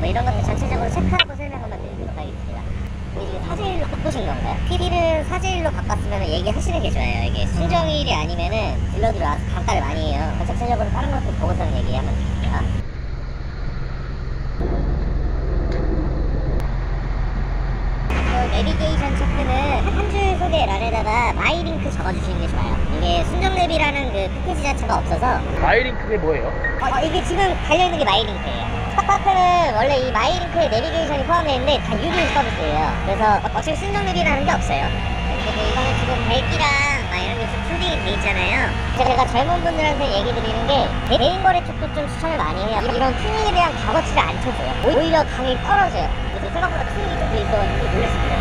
뭐 이런 것들 전체적으로 체크하고 설명한 번 드리도록 하겠습니다 이게 사제일로 바꾸신 건가요? PD는 사제일로 바꿨으면 얘기하시는 게 좋아요. 이게 순정일이 아니면은 딜러들이 와서 강가를 많이 해요. 그 전체적으로 다른 것도 보고서 얘기하면 됩니다. 소개란에다가 마이링크 적어주시는 게 좋아요. 이게 순정랩이라는 그 패키지 자체가 없어서 마이링크게 뭐예요? 어, 이게 지금 달려있는 게 마이링크예요. 스타파크는 원래 이 마이링크에 내비게이션이 포함되어 있는데 다 유료 서비스예요. 그래서 어차피 순정랩이라는 게 없어요. 그리고 이거는 지금 벨기랑 막 이런 게 좀 풀딩이 돼 있잖아요. 제가 젊은 분들한테 얘기 드리는 게 대- 대인 거래 쪽도 좀 추천을 많이 해요. 이런 튜닝에 대한 값어치를 안 쳐줘요. 오히려 가격이 떨어져요. 생각보다 튜닝이 좀돼 있어가지고 놀랐습니다.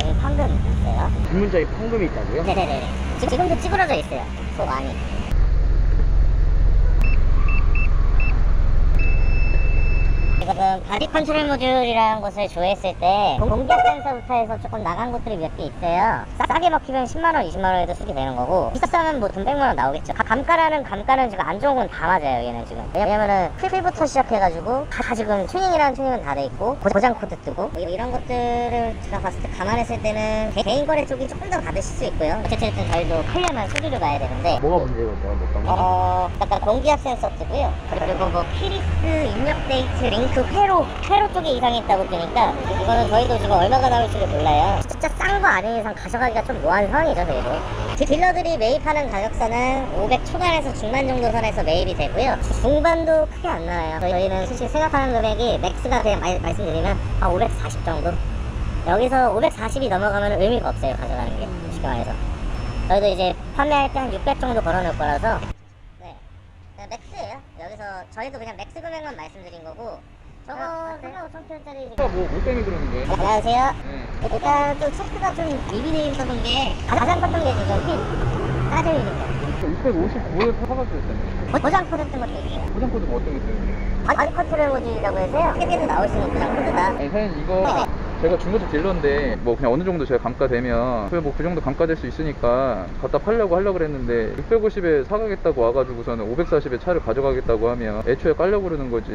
여기 판금 있어요. 주문자에 판금이 있다고요? 네네네. 지금, 지금도 찌그러져 있어요. 소 많이. 바디 컨트롤 모듈이라는 것을 조회했을 때 공- 공기압 센서부터 해서 조금 나간 것들이 몇 개 있어요. 싸, 싸게 먹히면 10만원, 20만원에도 쓰게 되는 거고 비싸면 뭐 돈 100만원 나오겠죠. 가- 감가라는 감가는 지금 안 좋은 건 다 맞아요. 얘는 지금. 왜냐면은 풀부터 시작해가지고 다 지금 튜닝이라는 튜닝은 다 돼 있고 고- 고장 코드 뜨고 뭐 이런 것들을 제가 봤을 때 감안했을 때는 개- 개인 거래 쪽이 조금 더 받으실 수 있고요. 어쨌든 저희도 팔려면 수리를 봐야 되는데 뭐가 문제예요? 거? 어, 약간 공기압 센서 뜨고요. 그리고 뭐 키리스 입력 데이트 링크 회로 회로 쪽에 이상이 있다고 뜨니까 이거는 저희도 지금 얼마가 나올지를 몰라요. 진짜 싼 거 아닌 이상 가져가기가 좀 뭐한 상황이죠, 저희도. 디- 딜러들이 매입하는 가격선은 500 초반에서 중반 정도 선에서 매입이 되고요. 중반도 크게 안 나와요. 저희는 솔직히 생각하는 금액이 맥스가 그냥 말, 말씀드리면 한 540 정도. 여기서 540이 넘어가면 의미가 없어요, 가져가는 게. 쉽게 말해서. 저희도 이제 판매할 때 한 600 정도 걸어놓을 거라서 네. 맥스예요. 여기서 저희도 그냥 맥스 금액만 말씀드린 거고 저거 35,000원짜리 제가 뭐못 때문에 그러는 거예요? 안녕하세요. 네. 일단 좀 체크가 좀 미비되어 있었던 게 가장 컸던 게 지금 핀 따져 있는 거. 655에 사가지고 했잖아요. 고- 고장 코드 같은 것도 있어요. 포장 코드가 어떤 게 있어요? 바디 컨트롤 모듈이라고 해서요. 세계에서 나올 수 있는 고장 코드가 아니 사장님 이거 제가 중고차 딜러인데 뭐 그냥 어느 정도 제가 감가되면 그래 뭐그 정도 감가될 수 있으니까 갖다 팔려고 하려고 그랬는데 650에 사가겠다고 와가지고서는 540에 차를 가져가겠다고 하면 애초에 깔려고 그러는 거지